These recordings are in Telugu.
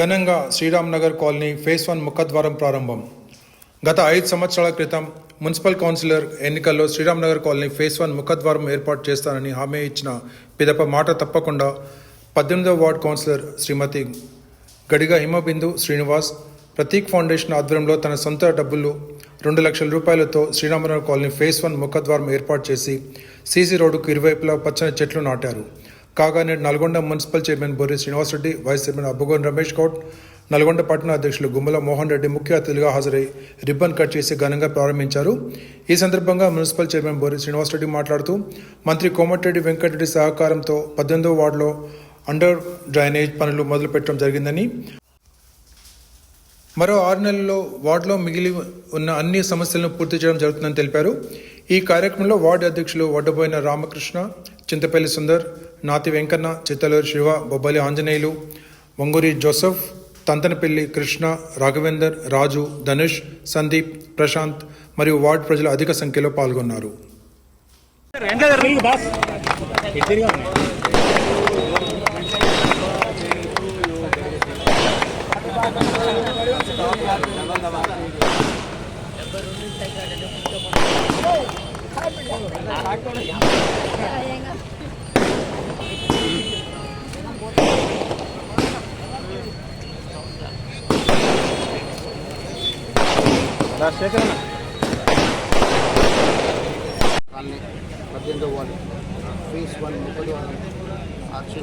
ఘనంగా శ్రీరామ్నగర్ కాలనీ ఫేస్ వన్ ముఖద్వారం ప్రారంభం. గత ఐదు సంవత్సరాల క్రితం మున్సిపల్ కౌన్సిలర్ ఎన్నికల్లో శ్రీరామ్నగర్ కాలనీ ఫేస్ వన్ ముఖద్వారం ఏర్పాటు చేస్తానని హామీ ఇచ్చిన పిదప మాట తప్పకుండా పద్దెనిమిదవ ward councillor Shrimati Gadiga Himabindu Srinivas Prateek foundation ఆధ్వర్యంలో తన సొంత డబ్బులు రెండు లక్షల రూపాయలతో శ్రీరామనగర్ కాలనీ ఫేస్ వన్ ముఖద్వారం ఏర్పాటు చేసి సీసీ రోడ్డుకు ఇరువైపులా పచ్చని చెట్లు నాటారు. కాగా నేడు Nalgonda municipal chairman Borri Srinivasreddy vice chairman Abbagon Ramesh Goud Nalgonda పట్టణ అధ్యక్షులు గుమ్మల మోహన్ రెడ్డి ముఖ్య అతిథిగా హాజరై రిబ్బన్ కట్ చేసి ఘనంగా ప్రారంభించారు. ఈ సందర్భంగా మున్సిపల్ చైర్మన్ బొర్రి శ్రీనివాసరెడ్డి మాట్లాడుతూ మంత్రి కోమటిరెడ్డి వెంకటరెడ్డి సహకారంతో పద్దెనిమిదవ వార్డులో అండర్ డ్రైనేజ్ పనులు మొదలుపెట్టడం జరిగిందని మరో ఆరు నెలల్లో వార్డులో మిగిలి ఉన్న అన్ని సమస్యలను పూర్తి చేయడం జరుగుతుందని తెలిపారు. ఈ కార్యక్రమంలో వార్డు అధ్యక్షులు వడ్డబోయిన రామకృష్ణ చింతపల్లి సుందర్ నాతి వెంకన్న చిత్తలూరు శివ బొబ్బలి ఆంజనేయులు వంగూరి జోసఫ్ తంతనపల్లి కృష్ణ రాఘవేందర్ రాజు ధనుష్ సందీప్ ప్రశాంత్ మరియు వార్డు ప్రజలు అధిక సంఖ్యలో పాల్గొన్నారు. రాజశేఖర్ కాలనీ పద్దెనిమిదో వార్డు ఫేస్ వన్ ముప్పద్వారం ఆర్చ్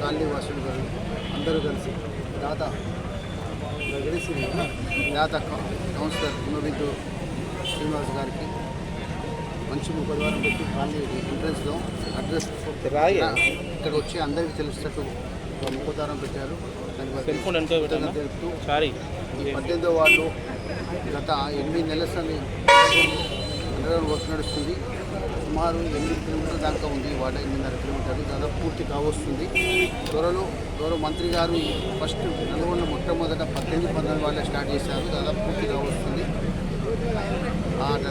కాలనీ వాసులు గారు అందరూ కలిసి దాత కలిసి దాత కౌన్సిలర్ హిమబిందు శ్రీనివాస్ గారికి మంచి ముఖద్వారం పెట్టి కాలనీ ఎంట్రన్స్లో అడ్రస్ ఇక్కడ వచ్చి అందరికీ తెలిసినట్టు ఒక ముఖద్వారం పెట్టారు? తెలుపుతూ పద్దెనిమిదో వార్డు గత ఎనిమిది నెలల నుండి అండర్గ్రౌండ్ వర్క్ నడుస్తుంది. సుమారు ఎనిమిది కిలోమీటర్ల దాకా ఉంది ఈ వార్డు ఎనిమిదిన్నర కిలోమీటర్లు దాదాపు పూర్తి కావస్తుంది. త్వరలో గౌరవ మంత్రి గారు ఫస్ట్ నల్గొండ మొట్టమొదట పద్దెనిమిది పంతొమ్మిది వాళ్ళే స్టార్ట్ చేశారు. దాదాపు పూర్తి కావస్తుంది.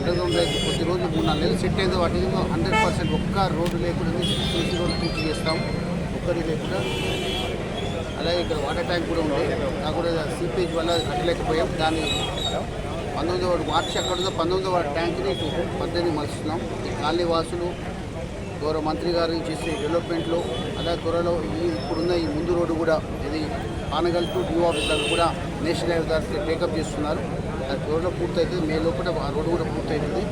అండర్గ్రౌండ్ రైతు కొద్ది రోజులు మూడు నాలుగు నెలలు సెట్ అయిందో. వాటి హండ్రెడ్ పర్సెంట్ ఒక్క రోడ్డు లేకుండా సీసీ రోడ్డు పూర్తి చేస్తాం. ఒక్కరి లేకుండా. అలాగే ఇక్కడ వాటర్ ట్యాంక్ కూడా ఉంది. నాకు కూడా సీపేజ్ వల్ల కట్టలేకపోయాం. దాన్ని పంతొమ్మిది వాడు మార్చి ఎక్కడుందో పంతొమ్మిది పంతొమ్మిదో ట్యాంక్ని పద్దెనిమిది మలుస్తున్నాం. ఈ కాలనీ వాసులు గౌరవ మంత్రి గారు చేసే డెవలప్మెంట్లో అలా త్వరలో ఈ ఇప్పుడున్న ఈ ముందు రోడ్డు కూడా ఇది పానగల్ టు డ్యూ ఆఫీస్ దగ్గర కూడా నేషనల్ హైవే దాకా టేకప్ చేస్తున్నారు. త్వరలో పూర్తవుతుంది మే లోపల ఆ రోడ్డు కూడా పూర్తవుతుంది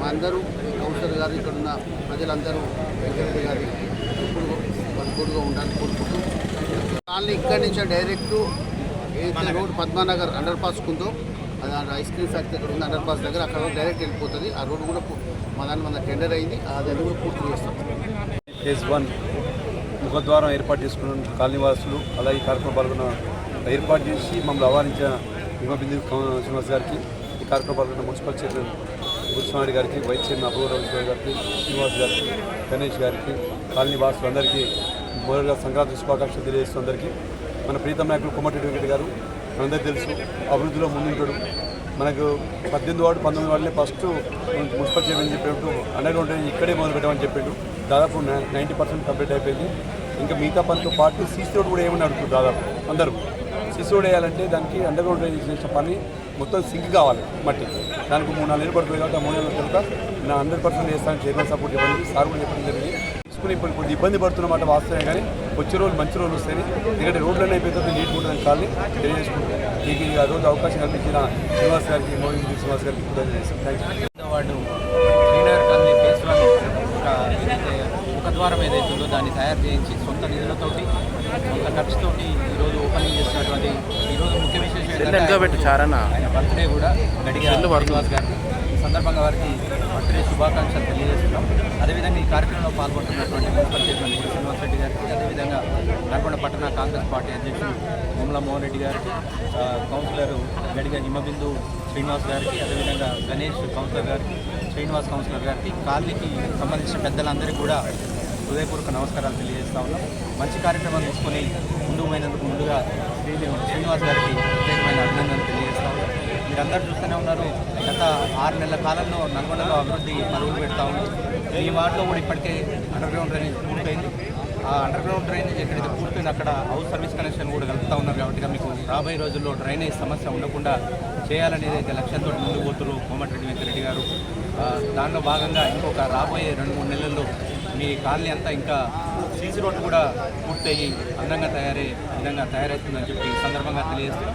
మా అందరూ కౌన్సిలర్ గారు ఇక్కడ ఉన్న ప్రజలందరూ వెంకరెడ్డి గారి ఎప్పుడు అనుకూలంగా ఉండాలని కోరుకుంటూ కాలనీ ఇక్కడి నుంచి డైరెక్ట్ ఏదైతే రోడ్ పద్మానగర్ అండర్ పాస్ ఉందో అది ఆ ఐస్ క్రీమ్ ఫ్యాక్టరీ ఇక్కడ ఉంది అండర్ పాస్ దగ్గర అక్కడ డైరెక్ట్ వెళ్ళిపోతుంది. ఆ రోడ్డు కూడా మా దాని మన టెండర్ అయింది అది అది కూడా పూర్తి చేస్తాం. ఫేజ్ వన్ ముఖద్వారం ఏర్పాటు చేసుకున్న కాలనీవాసులు అలాగే ఈ కార్యక్రమం పాల్గొన్న ఏర్పాటు చేసి మమ్మల్ని ఆహ్వానించిన హిమబిందు శ్రీనివాస్ గారికి ఈ కార్యక్రమం మున్సిపల్ చైర్మన్ గురుస్వామి గారికి వైస్ చైర్మన్ అభూరావు గారికి శ్రీనివాస్ గారికి గణేష్ గారికి కాలనీ వాసులందరికీ మొదలుగా సంక్రాంతి శుభాకాంక్షలు తెలియజేస్తూ అందరికీ మన ప్రీతం నాయకుడు కోమటిరెడ్డి వెంకట గారు మనందరికీ తెలుసు అభివృద్ధిలో ముందుంటాడు. మనకు పద్దెనిమిది వాడు పంతొమ్మిది వాళ్ళే ఫస్ట్ మున్సిపల్ చైర్మన్ చెప్పినట్టు అండర్ ఉంటే ఇక్కడే మొదలు పెట్టమని చెప్పాడు. దాదాపు నైంటీ పర్సెంట్ కంప్లీట్ అయిపోయింది. ఇంకా మిగతా పనితో పాటు సీసీ రోడ్ కూడా ఏమని అడుగుతుంది దాదాపు అందరూ? సీసీ వేయాలంటే దానికి అండర్ గ్రౌండ్ డ్రైనేజ్ చేసిన పని మొత్తం సింక్ కావాలి మట్టి. దానికి మూడు నాలుగు నెలలు పడుతుంది కాబట్టి ఆ మూడు నెలల తర్వాత నా హండ్రెడ్ పర్సెంట్ చేస్తాను చైర్మన్ సపోర్ట్ ఇవ్వండి సార్ కూడా చెప్పడం జరిగింది. తీసుకుని ఇప్పుడు కొద్ది ఇబ్బంది పడుతున్నమాట వాస్తవే కానీ వచ్చే రోజులు మంచి రోజులు వస్తాయి. ఎందుకంటే రోడ్లన్నీ అయిపోతుంది నీట్ ఉంటుందని కాళ్ళని తెలియజేసుకుంటాను మీకు ఈ రోజు అవకాశం కల్పించిన శ్రీనివాస్ గారికి మోహిన్ శ్రీనివాస్ గారికి వాడు చేస్తాను థ్యాంక్ యూ ఒక ద్వారం ముఖద్వారం ఏదైతే ఉందో దాన్ని తయారు చేయించి సొంత నిధులతోటి సొంత ఖర్చుతోటి ఈరోజు ఓపెనింగ్ చేసినటువంటి ఈరోజు ముఖ్య విశేషం ఆయన బర్త్డే కూడా గడిగా శ్రీనివాస్ ఈ సందర్భంగా వారికి బర్త్డే శుభాకాంక్షలు తెలియజేస్తున్నాం అదేవిధంగా ఈ కార్యక్రమంలో పాల్గొంటున్నటువంటి మున్సిపల్ చైర్మన్. శ్రీనివాస్ రెడ్డి గారికి అదేవిధంగా నల్గొండ పట్టణ కాంగ్రెస్ పార్టీ అధ్యక్షులు ముమ్మల మోహన్ రెడ్డి గారికి కౌన్సిలర్ గడిగా హిమబిందు శ్రీనివాస్ గారికి అదేవిధంగా గణేష్ కౌన్సిలర్ గారికి శ్రీనివాస్ కౌన్సిలర్ గారికి కాలనీకి సంబంధించిన పెద్దలందరికీ కూడా హృదయపూర్వక నమస్కారాలు తెలియజేస్తా ఉన్నాం. మంచి కార్యక్రమం తీసుకొని ముందుకు పోయినందుకు ముందుగా శ్రీ శ్రీనివాస్ గారికి ప్రత్యేకమైన అభినందనలు తెలియజేస్తా ఉన్నాం. మీరందరూ చూస్తూనే ఉన్నారు గత ఆరు నెలల కాలంలో నల్గొండలో అభివృద్ధి పరుగులు పెడతా ఉంది. ఈ వార్డులో కూడా ఇప్పటికే అండర్ గ్రౌండ్ డ్రైనేజ్ పూర్తయింది. ఆ అండర్ గ్రౌండ్ డ్రైనేజ్ ఎక్కడైతే పూర్తయింది అక్కడ హౌస్ సర్వీస్ కనెక్షన్ కూడా కలుపుతా ఉన్నారు కాబట్టి మీకు రాబోయే రోజుల్లో డ్రైనేజ్ సమస్య ఉండకుండా చేయాలనేది అయితే లక్ష్యంతో ముందు పోతున్నారు కోమటిరెడ్డి వెంకరెడ్డి గారు. దానిలో భాగంగా ఇంకొక రాబోయే రెండు మూడు నెలల్లో మీ కాలనీ అంతా ఇంకా సీసీ రోడ్డు కూడా పూర్తయ్యి అందంగా తయారయ్యే విధంగా తయారవుతుందని చెప్పి సందర్భంగా తెలియజేస్తూ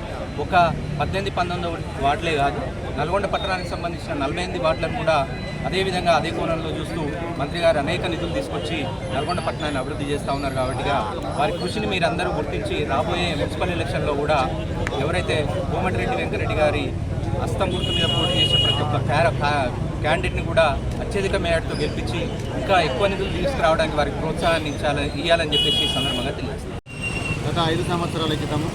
ఒక పద్దెనిమిది పంతొమ్మిది వార్డులే కాదు నల్గొండ పట్టణానికి సంబంధించిన నలభై ఎనిమిది వార్డులను కూడా అదేవిధంగా అదే కోణంలో చూస్తూ మంత్రి గారు అనేక నిధులు తీసుకొచ్చి నల్గొండ పట్టణాన్ని అభివృద్ధి చేస్తూ ఉన్నారు కాబట్టి వారి కృషిని మీరందరూ గుర్తించి రాబోయే మున్సిపల్ ఎలక్షన్లో కూడా ఎవరైతే కోమటిరెడ్డి వెంకరెడ్డి గారి హస్తం గుర్తు మీద పోటీ చేసే ప్రతి ఒక్క క్యాండిడేట్ని కూడా అత్యధిక మేయర్తో గెలిపించి ఇంకా ఎక్కువ నిధులు తీసుకురావడానికి వారికి ప్రోత్సాహాన్ని ఇచ్చాలని ఇవ్వాలని చెప్పేసి ఈ సందర్భంగా తెలియజేస్తాను గత ఐదు సంవత్సరాల క్రితము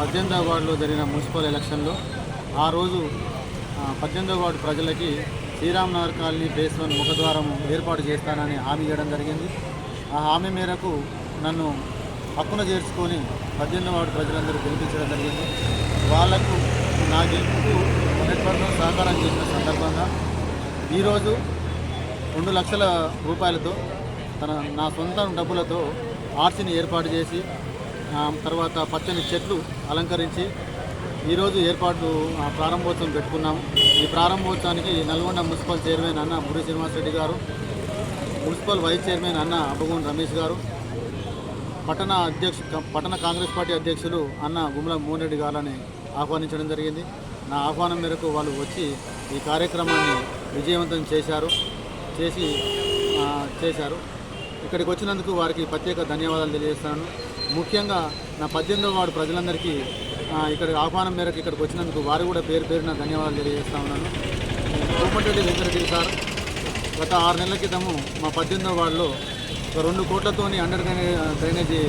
పద్దెనిమిదవ వార్డులో జరిగిన మున్సిపల్ ఎలక్షన్లో ఆ రోజు పద్దెనిమిదవ వార్డు ప్రజలకి శ్రీరామ్నగర్ కాలనీ బేస్ వన్ ముఖద్వారం ఏర్పాటు చేస్తానని హామీ ఇవ్వడం జరిగింది. ఆ హామీ మేరకు నన్ను హక్కున చేర్చుకొని పద్దెనిమిదవ వార్డు ప్రజలందరూ గెలిపించడం జరిగింది. వాళ్ళకు నా గెలుపుకు నెట్వర్క్ సహకారం చేసిన సందర్భంగా ఈరోజు రెండు లక్షల రూపాయలతో తన నా సొంత డబ్బులతో ఆర్సీని ఏర్పాటు చేసి తర్వాత పచ్చని చెట్లు అలంకరించి ఈరోజు ఏర్పాటు ప్రారంభోత్సవం పెట్టుకున్నాము ఈ ప్రారంభోత్సవానికి నల్గొండ మున్సిపల్ చైర్మన్ అన్న మురి శ్రీనివాసరెడ్డి గారు మున్సిపల్ వైస్ చైర్మన్ అన్న అబ్బగూన్ రమేష్ గారు పట్టణ అధ్యక్ష పట్టణ కాంగ్రెస్ పార్టీ అధ్యక్షులు అన్న గుమ్మల మోహన్ రెడ్డి గారిని ఆహ్వానించడం జరిగింది. నా ఆహ్వానం మేరకు వాళ్ళు వచ్చి ఈ కార్యక్రమాన్ని విజయవంతం చేశారు చేసి చేశారు. ఇక్కడికి వచ్చినందుకు వారికి ప్రత్యేక ధన్యవాదాలు తెలియజేస్తాను ముఖ్యంగా నా పద్దెనిమిదవ వార్డు ప్రజలందరికీ ఇక్కడ ఆహ్వానం మేరకు ఇక్కడికి వచ్చినందుకు వారు కూడా పేరు పేరున ధన్యవాదాలు తెలియజేస్తా ఉన్నాను. కోమటిరెడ్డి వెంకటరెడ్డి సార్ గత ఆరు నెలల క్రితము మా పద్దెనిమిదవ వార్డులో ఒక రెండు కోట్లతోని అండర్ డ్రైనేజీ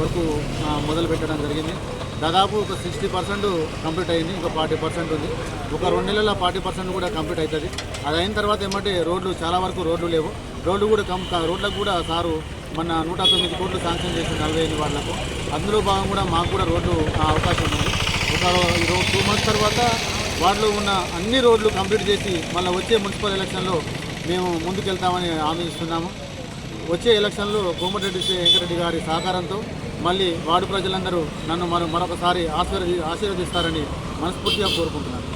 వర్క్ మొదలు పెట్టడం జరిగింది. దాదాపు ఒక సిక్స్టీ పర్సెంట్ కంప్లీట్ అయింది ఇంకా ఫార్టీ పర్సెంట్ ఉంది. ఒక రెండు నెలల ఫార్టీ పర్సెంట్ కూడా కంప్లీట్ అవుతుంది. అది అయిన తర్వాత ఏమంటే రోడ్లు చాలా వరకు రోడ్లు లేవు. రోడ్లు కూడా కం రోడ్లకు కూడా సారు మన నూట తొమ్మిది కోట్లు శాంక్షన్ చేసిన నలభై ఐదు వాళ్ళకు అందులో భాగం కూడా మాకు కూడా రోడ్లు ఆ, అవకాశం ఉంది. ఒక టూ మంత్స్ తర్వాత వాటిలో ఉన్న అన్ని రోడ్లు కంప్లీట్ చేసి మళ్ళీ వచ్చే మున్సిపల్ ఎలక్షన్లో మేము ముందుకెళ్తామని హామీ ఇస్తున్నాము వచ్చే ఎలక్షన్లో కోమటిరెడ్డి వెంకరెడ్డి గారి సహకారంతో మళ్ళీ వార్డు ప్రజలందరూ నన్ను మరో మరొకసారి ఆశీర్వది ఆశీర్వదిస్తారని మనస్ఫూర్తిగా కోరుకుంటున్నాను.